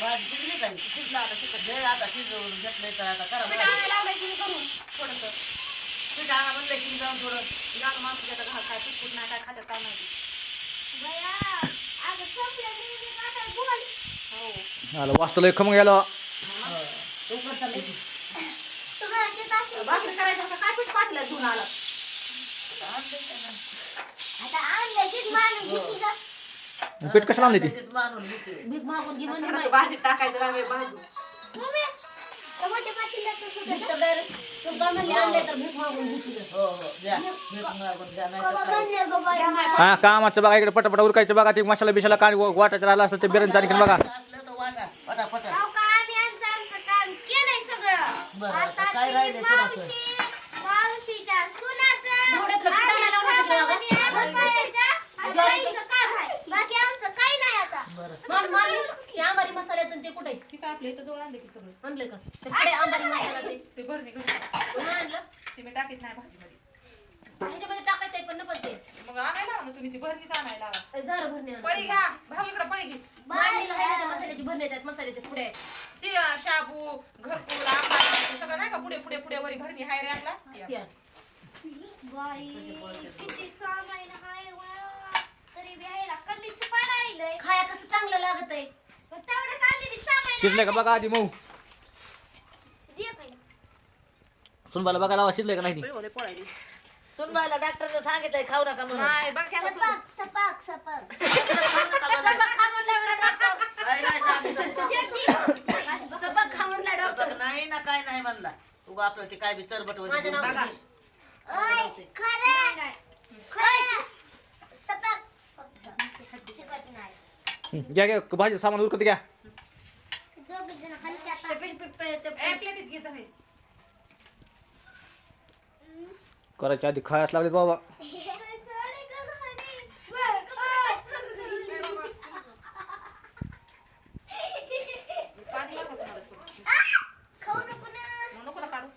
भाजी शिजली काही शिजला आता शिकत जे आता शिजवून घेतलंय तर आता करा पीठ भाजी. आणायला लावलंय की मी करून थोडंसं. पीठ आणा म्हणलं की जाऊन थोडं. जातो माणूस घेता घाल काय पीठ नाही काय खात्यात काय माहिती. हो. आलं वाचतं लय खमंग गेलं तो उकडता नाही. भाकरी करायचं होतं काय पीठ पाठलं धुवून आलं? पीठ कशाला आणली ती? लगेच माणूस घेते. भीक मागून घे म्हणजे नाही. भाजीत टाकायचं रावे भाजी. हो हो द्या. मीठ मागून द्या नाही तर काय. हा कामाचं बघा इकडे पटापट उरकायचं बघा ते मसाला बिशाला काय वाटायचं राहिलं असं ते बिर्याणी आणखीन बघा. असलं तर वाटा पटापटा. बरं आता काय राहिले थोडंसं? बरं मामी, मामी, हे आंबारी मसाल्याचं आणि ते कुठे आहे? ठीक आहे आपल्या इथं जवळ आणलं की सगळं आणलंय का ते कुठे आहे आंबारी मसाला ते ते भरणी घरी कोणी आणलं ते मी टाकीत नाही भाजीमध्ये ह्याच्यामध्ये टाकायचं आहे पण नको ते मग आणायला लावा ना तुम्ही ती भरणीच आणायला लावा. झारं भरणे आणा. पळी घ्या भाऊ इकडं पळी घे मांडणीला आहे ना त्या मसाल्याची भरणे आहेत मसाल्याचे पुढे आहेत. ती अं, शाबू घरकुल आंबा ते सगळं नाही का पुढे पुढे पुढे वरी भरणी हाय रे आपला ती ते आहे. आहे. खाया कसं चांगलं लागत आहे शिजलंय का बघा आधी मऊ. सुनबाला बघा लावा शिजलंय का नाही ती? ओले पोळायली. सुनबाईला डॉक्टरने सांगितलंय खाऊ नका म्हणून. काय नाही सांगितलं. खा म्हणला डॉक्टर. डॉक्टर नाही ना काय नाही म्हणला. उगा आपलं ते काय बी चरबट माझं वगैरे नाव बघा. सुधीर. घ्या घ्या भाजी सामान उरकत घ्या. करायच्या आधी खायच लागले बाबा.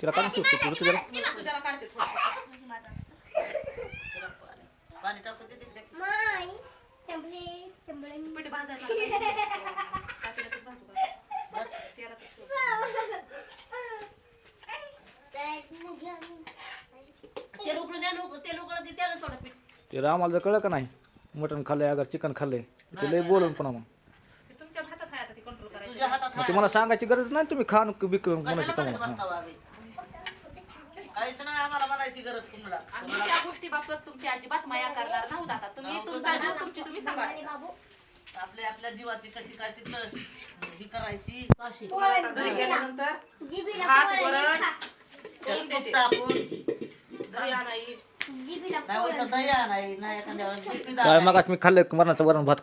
तिला काढून शिकतो तुझं तुझ्याला मी तुझ्याला काढते थोडं. पाणी टाकून देते ते. पीठ भाजायला लागतं. पातेल्यातच भाजू का? बस. तेलातच सोड. तेल उकळू द्या नको तेल उकळत ते त्याला सोडा पीठ ते रामाला जर कळलं का नाही मटण खाल्लंय अगर चिकन खाल्लंय ते लय बोलून पण मग. ते तुमच्या हातात आहे आता ते कंट्रोल करायचं तुझ्या हातात ते मला सांगायची गरज नाही तुम्ही खान बिक म्हणायची कशाला का म्हणत बसतावा आम्ही? काहीच नाही आम्हाला म्हणायची गरज कुणाला आम्ही त्या गोष्टी बाबत तुमची अजिबात माया करणार नव्हत तुम्ही तुमचा जीव तुमची तुम्ही सांभाळा. आपल्या आपल्या जीवाची कशी काय सिद्ध ही करायची? घरी गेल्यानंतर हात वरच त्यात तूप टाकून घरी आणाई नाही वर्षात दही नाही नाही एखाद्या वेळेस बिस्किट काय मी खाल्लंय वरण भात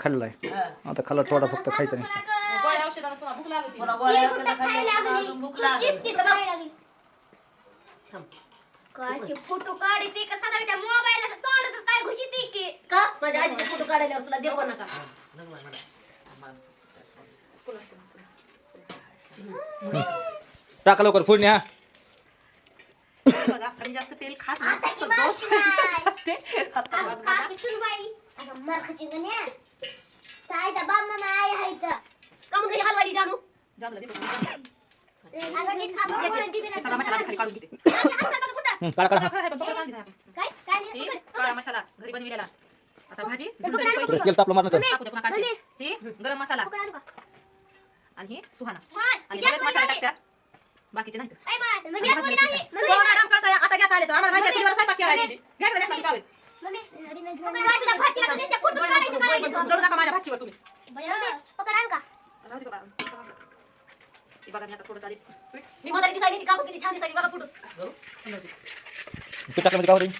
हा. आता खाल्ला थोडा फक्त खायचा नसतं गोळ्या औषधाला पुन्हा भूक लागते पुन्हा गोळ्या औषधं खाल्ली, पुन्हा अजून भूक लागेल. फोटो काढते का? सदा तोंडातच काय घुशी की? का? माझ्या आजीचे फोटो काढायला तुला देऊ नका. टाका लवकर फोडणी हा बघा आपण जास्त तेल खात नाही फक्त दोष ते आता बघ बघा. बाई असं मरखाची गण्या सायदा बाम्मा माय आहे तर का मग घरी हलवायची जानू जामलं दे बघ. अगं नीट खा बघ, कोणी टीव्ही हे सगळा मसाला खाली काढून घेते नाही. हात बघ कुठं? हं, काढा काढा खरं आहे, पण तो चांगली नाही. काय काय ही नाही, पकड, काळा मसाला घरी बनविलेला आता भाजी? पकड, झणझणीत पकड. व्हायची. तेल तापलं मारण्याचं टाकू दे, पुन्हा काढते ही गरम मसाला. आणू ही सुहाना. आणि बरेच मसाले. टाकतात. बाकीचे नाही. हो. आता गॅस आले तर. आम्हाला माहिती आहे, स्वयंपाक केला आहे. घ्या इकडे. जळू नका माझ्या भाचीवर तुम्ही? राहू दे बाबा. हे बघा मी थोडं चालेल. पीठ. पीठ टाकलं म्हणजे काय होईल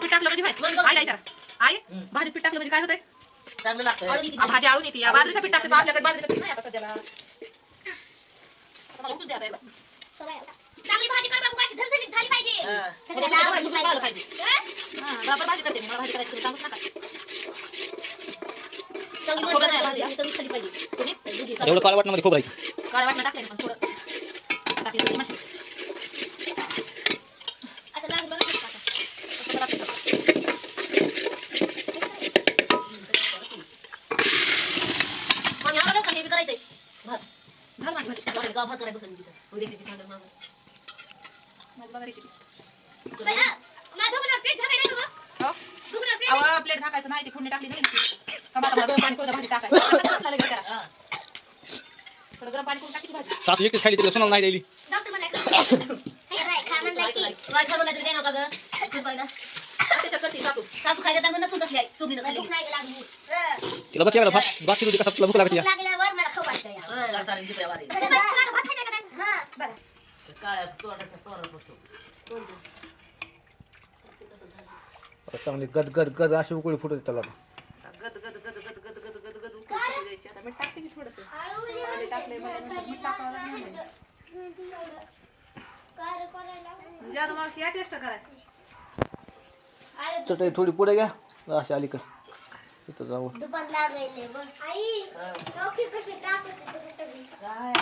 पीठ टाकलं म्हणजे काय? आईला विचारा. आई भाजीत पीठ टाकलं म्हणजे काय होतंय चांगलं भाजी आळून येते या बाजरीचं पीठ टाकते आपल्याकडे बाजरीचं पीठ नाही आता सध्याला मला उठूच द्या आता याला. सगळं एवढा. चांगली भाजी कर बघू, अशी झणझणीत झाली पाहिजे. हा. सगळ्याला आवडली पाहिजे. हं? हा, बरोबर भाजी करते मी मला भाजी करायची तुम्ही सांगूच नका चांगली खोबरं नाही भाजी भाजी. सगळी खाली पाहिजे तुम्ही दुधी एवढं काळ वाटण्यामध्ये खूप राहील काळ्या वाटणं टाकले पण थोडं टाकले माशी प्लेट टाकायचं नाही ते फोडणी टाकली नाही भाजी टाकायचं? सासू नाही दिली सासू. खायला त्यांना नसून बसली लागल्यावर मला खूप वाटतं हं. सारसारी जिभे वारी. बरं, बरं, भात खायचा का नाही? हां, बरं. ते काळ्या तोंडाच्या पोरात बसतो. कोणतं? चांगली गद गद गद अशी उकळी फुटते त्याला गद गद गद गद गद गद गद गद उकळी फुटू द्यायची आता मीठ टाकते की थोडंसं पाणी टाकलंय म्हणजे मीठ टाकावं लागणार काय रे करायला? म्हणजे आता मावशी या टेस्ट कराय आळे चटई थोडी पुढे घ्या अशी आली का तिथं जाऊ दुकान लागायले बघ आई नोकी कशी टाकत होते कुठं बी. काय?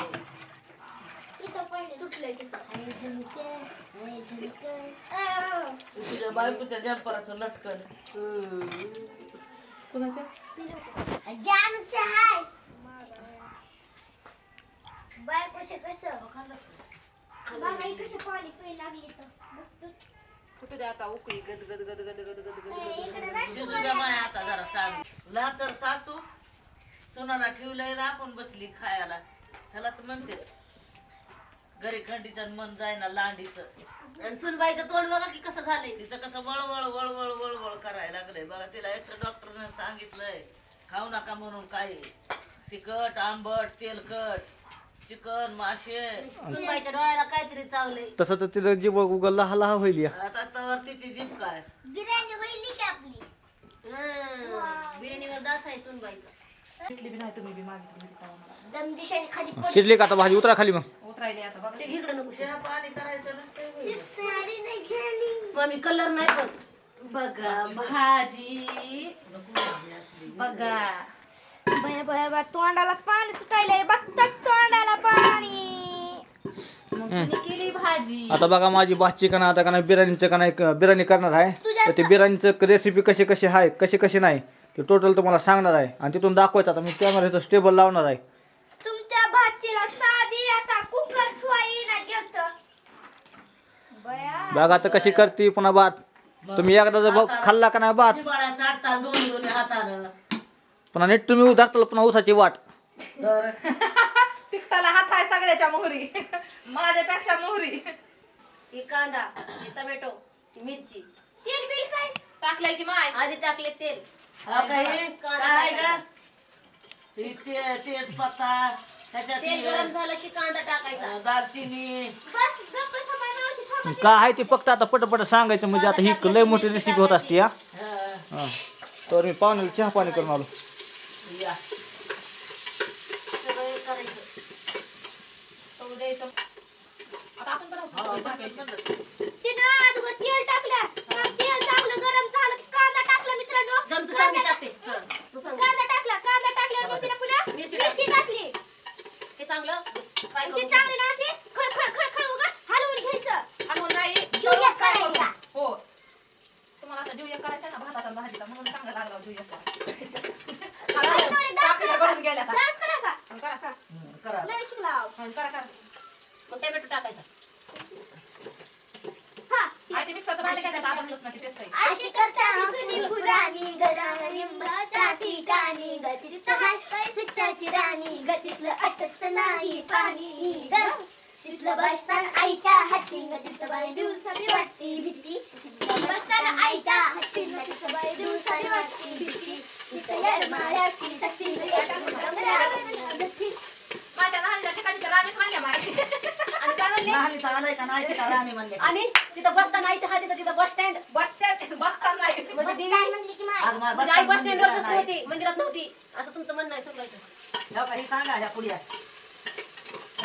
तुझ्या बायकोच्या जम्पराचं लटकन. कुणाच्या? जानूचं हाय. बायकोचे कसं? बघा ही कसं पाणी पिऊ लागली तर? कुठे द्या आता उकळी गद गद गद गद गद गद गद शिजू द्या माय आता जरा चालू. लातर सासू सोनाला ठेवलंय आपण बसली खायला. ह्यालाच म्हणते. घरी खंडीचं मन जायना लांडीचं. आणि सुनबाईचं तोंड बघा की कसं झालंय. तिचं कसं वळवळ वळवळ वळवळ करायला लागलंय. बघा तिला एक तर डॉक्टरने सांगितलंय खाऊ नका म्हणून काय तिखट आंबट तेलकट चिकन मासे. सुनबाईच्या डोळ्याला काहीतरी चावलंय. तसं तर तिथं जीव उगा लहा लहा होईल या. आता तर तिची जीभ काय? बिर्याणी होईल की आपली. हं. बिर्याणीवर दात आहे सुनबाईचा. दम दिशाने खाली पड शिजली का आता भाजी? उतरा खाली मग. उतरायली आता बघ. ते इकडं नको चहा पाणी करायचं नसतंय होय. साडी नाही गेली मामी कलर नाही पण बघा भाजी. बघा. बया बया बया तोंडालाच पाणी सुटायलंय. बघताच तोंडाला पाणी. मग केली भाजी? आता बघा माझी भात चिकन आता का नाही बिर्याणीचं का नाही क- बिर्याणी करणार आहे. तर ते बिर्याणीचं रेसिपी कशी कशी आहे कशी कशी नाही ते टोटल तुम्हाला सांगणार आहे. आणि तिथून दाखवायचं आता मी कॅमेरा इथं स्टेबल लावणार आहे तुमच्या भाचीला साधी आता कुकर ठेवाई गेलत बया बघा आता कशी करते पुन्हा भात तुम्ही एकदा जर बघ खाल्ला का नाही भात जिव्हाळ्या चाटतात दोन्ही दोन्ही हातानं. पुन्हा नीट तुम्ही उधारताल पुन्हा उसाची वाट. तर. तिकटाला हात आहे सगळ्याच्या मोहरी. माझ्यापेक्षा मोहरी. ही कांदा ही टोमॅटो ही मिरची. तेल बिल काय? टाकलंय की माय? आधी टाकले तेल. काही काय टाकायचा. ग ही ते- तेजपत्ता त्याच्यात तेल गरम झालं की कांदा टाकायचा. दालचिनी. बस गप्प समाय मावशी थांबा. काय आहे ते फक्त आता पटपट सांगायचं म्हणजे आता ही लय मोठी रेसिपी होत असते या हं, तर मी पाहुण्याला चहा पाणी करून आलो. या. टोमॅटो टाकायचा आधी मिक्सरचं काय अशी करता पुराणी लिंबाच्या ठिकाणी हाय सुट्टाची राणी गतीतलं अटकत नाही पाणी ग तिथलं बसताना आईच्या हाती तिथं बाई दिवसाची वाटती भीती तिथलं बसताना आईच्या हाती तिथं बाई दिवसाची वाटती भीती तिथं. माझ्या लहानच्या राणीच म्हणल्या आणि काय म्हणले? नाहलीचा आलाय का नाही तिचा राणी म्हणले. आणि तिथं बसताना आईच्या हाती तिथं बस स्टँड. बस स्टँड बसताना नाही. म्हणजे देवी आज मला म्हणजे आई बस बसताना स्टँडवर मंदिरात बसली नाही. होती मंदिरात नव्हती. असं तुमचं म्हणणं आहे सुनबाईचं हो का, ही सांगा ह्या पुढ्या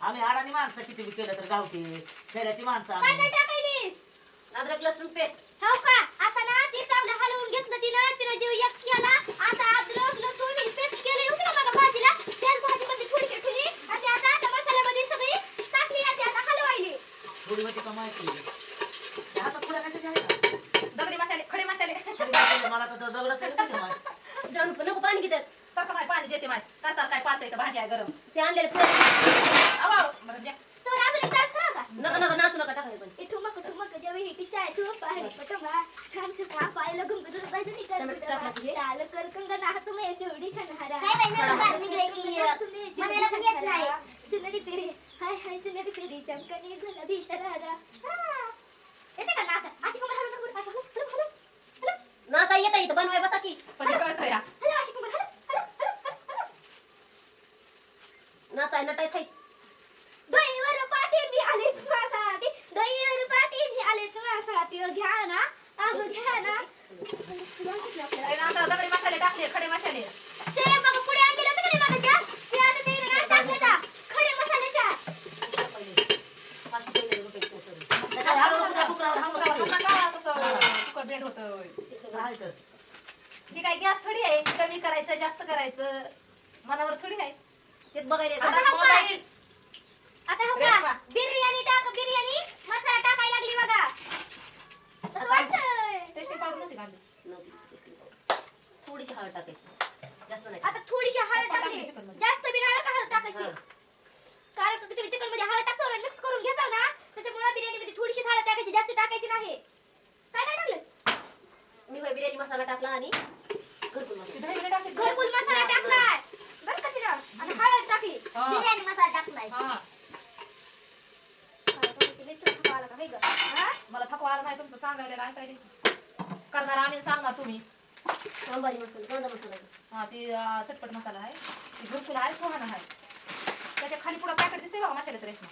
आम्ही अडाणी माणसं किती बी केलं तर गावठी खेड्याची माणसं काय आम्ही. काय टाकायलीस? अद्रक लसूण पेस्ट. हो का? आता ना ते चांगलं हलवून घेतलं तिनं. तिनं जीव एक केला. आता अद्रक लसूण ही पेस्ट केली होती ना मग भाजीला. त्याच भाजीमध्ये थोडीशी ठेवली. आणि आता आता मसाल्यामध्ये सगळी टाकली आणि आता हलवायली. थोडी माहिती का माहिती आता पुढे कशाची आहे का? दगडी मसाले खडे मसाले. थोडी माहिती मला तर दगडच आहे ना नको पाणी घेतात. सारखं माय पाणी देते माय. करतात काय पाहतोय का भाजी आहे गरम. ते आणलेले पुढे आवा आवा. बरं द्या. तर अजून एक डान्स करा का नका नका नाचू नका टाकायला पण इथून मग कुठून मग जेव्हा ही किस्सा आहे तू पाहणे पटंगा छान छान पाहायला घुमकत होतं पाहिजे नाही टमाटर टाकला तुझे? कर लाल कर कंगन हात तुम्ही तेवढी छान हारा काय बाई, नवीन बात निघाली की, तुम्ही म्हणायला पण येत नाही. चुनरी तेरी हाय हाय चुनरी. येते का अशी कमर येता इथं बनवाय बसा की. पण कळतं या. अशी कमर नाचाय नटायच आहे. दहीवर पाटील आले तुझ्यासाठी. दहीवर आले घ्या ना अगं घ्या ना. आता दगडी मसाले ते मग पुढे आणलेलं होतं का नाही मागं त्या? ते आता ते नाही टाकले का? खडे मसाल्याच्या. त्याच्यावर हालवून उद्या कुकरावर हालवून तुला ठेव. का कसं तुका ब्रेड होतं ते सगळं आहे तर. ही काय गॅस थोडी आहे कमी करायचं जास्त करायचं मनावर थोडी आहे तेच बघायला येतं. आता मोबाईल आता हो रेवा. का? बिर्याणी टाक बिर्याणी मसाला टाकायला लागली बघा तसं वाटतंय. टेस्टी पावडर नव्हती काढली नव्हती, दिसली पावडर. थोडीशी हळद टाकायची. जास्त नाही. आता थोडीशी हळद टाकली. टाकली. जास्त बी का हळद टाकायची? हा. कारण का तुम्ही चिकनमध्ये हळद टाकतो मिक्स करून घेता ना त्याच्यामुळे बिर्याणी मध्ये थोडीशी हळद टाकायची जास्त टाकायची नाही. काय काय टाकलं मी बाई बिर्याणी मसाला टाकला आणि घरकुल मसाला. टाकली. घरकुल मसाला टाकलाय. बरं का तिला आणि हळद टाकली. हा. बिर्याणी मसाला टाकलाय. हा. हा? मला थकवा आला नाही तुमचं सांगायला ऐकायला करणार आम्ही सांगणार तुम्ही. सांबारी मसाला कांदा मसाला हा ती चटपट मसाला आहे. ती घरकुल आहे सोहाना आहे. त्याच्याखाली पुढं पॅकेट दिसते बघा मसाल्याचं रेशमा.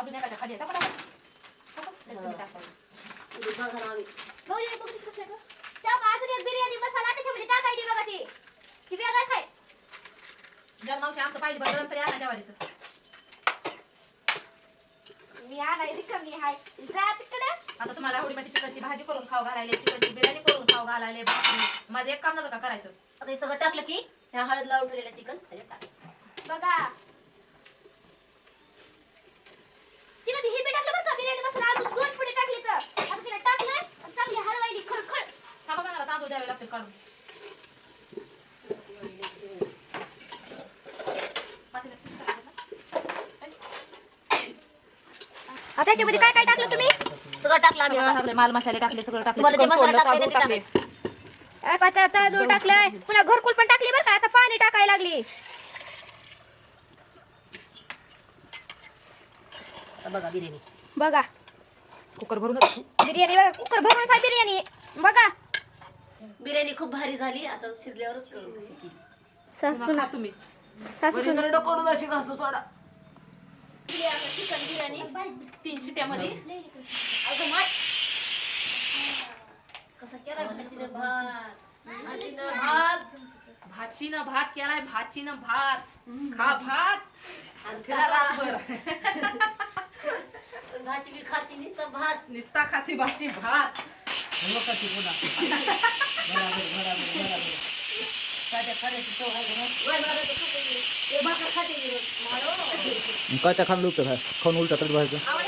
अजून एकाच्या खाली आहे बघा बघू बघू बिर्याणी मसाला त्याच्यामध्ये टाकायची बघा ती. ती वेगळाच आहे. जन्मावशी आमचं पाहिजे बरं तरी आला ज्वारीचं. मी आणायची कमी आहे जा तिकडे. आता तुम्हाला आवडीसाठी चिकनची भाजी करून खाऊ घालायले चिकनची बिर्याणी घालायले भाकरी माझं एक काम नव्हतं का करायचं? आता हे सगळं टाकलं की त्या हळद लावून ठेवलेलं चिकन त्याच्यात टाकायचं. बघा. ती हे बी टाकलं बरं का? बिर्याणी मसाला अजून दोन पुढे टाकले तर. आता टाकलं आणि चांगली हलवायली खळखळ थांबा मला तांदूळ द्यावे काढून. टाकायचं? आता त्याच्यामध्ये काय काय टाकलं तुम्ही? सगळं टाकलं आम्ही सगळं आता. टाकले माल मसाले टाकले सगळं टाकले तुम्हाला जे चिकन मसाला सोडलं, टाकायचा तांदूळ ते टाकले. आता तांदूळ टाकलंय पुन्हा घरकुल पण टाकली बरं का? आता पाणी टाकायला लागली. बघा बिर्याणी. बघा. कुकर भरूनच बिर्याणी बघा कुकर भरून बिर्याणी. बघा. बिर्याणी खूप भारी झाली. आता शिजल्यावरच. सासू खा तुम्ही. सासू करून अशी घासू सोडा. चिकन बिर्याणी. तीन शिट्यामध्ये अगं माय. कसा भात. भाजीनं भात भाचीनं भात. केलाय भाचीनं भात खा भात आणि फिरा रातभर भाजी बी खाती नुसतं भात. निस्ता खाती भाची भात. लोकं ती पुन्हा बराबर बराबर बराबर. साध्या खऱ्याची चव आहे नाही? वय मारत खाते ते भाकर खाते मी रोज. मारो. काय त्या खाऊन उलट खाऊन उलटा तरी व्हायचं आवडे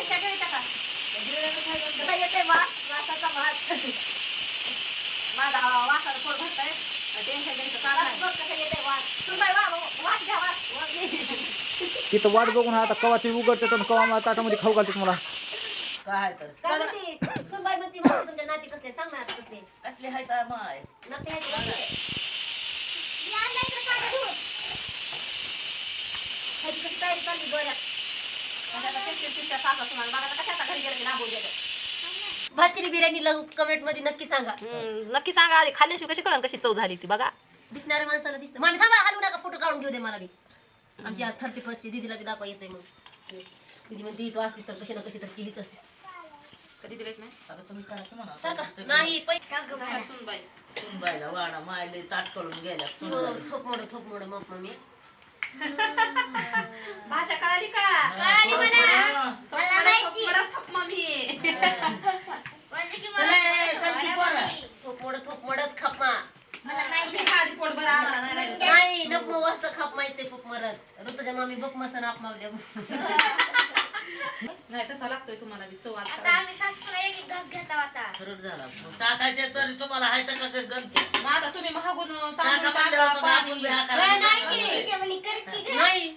टेन्शन घ्यायचं काम नाही बघ कसा येते वास तुम्ही वा वास घ्या वास वास घे. तिथं वाट बघून आता कवा ते उघडते तर कवा मला ताटामध्ये खाऊ घालते मला. काय तर. काय म्हणते सुनबाई म्हणते मला तुमच्या नाती कसले? सांग ना आता कसले? असले हाय तर माय. नक्की आहे तुला तयारी चालली आता तेच तेच त्या सासा सुनाला मला कशाचा घरी गेलं की नांबून गेलं भातची बिर्याणी कमेंटमध्ये नक्की सांगा. नक्की सांगा आधी. खाल्ल्याशिवाय कशी कळण कशी चव झाली ती बघा. दिसणाऱ्या माणसाला दिसतं. मामी थांबा हलू नका फोटो काढून घेऊ दे मला बी. आमची आज थर्टी फर्स्टची दिदीला बी दाखवा येते मग. तुझी म्हणते तू असलीस तर कशी ना कशी तर केलीच असते. कधी दिलेच नाही? आता तुम्ही करा की म्हणा. सारखं. नाही पै सुनबाईला वाडा मायले ताट करून गेल्या. सुनबाई. थोप मोड थोप मोड मग मम्मी. भाषा कळाली का? कळाली मला. थप मला मडा, माहिती. थप मडा, थप मम्मी म्हणजे की चला, ए, चल की पोरं. थोप मोड थोप मोडच खापमा मला माहिती तुम्ही खाली पोट बरं आम्हाला नाही लागत. नाही नको वस्त खाप माहिती खूप मरत ऋतुच्या मामी बप मसन आप मावल्या नाही तसा लागतोय तुम्हाला बी चव आता. आम्ही सासूला एक एक घास घेता आता. खरंच झाला. टाकायचे तरी तुम्हाला हाय तर का गमते. मग आता तुम्ही महागून टाका तांदूळ टाका पाणी नाही. नाही.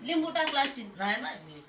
लिंबू टाकला असतील नाही नाही.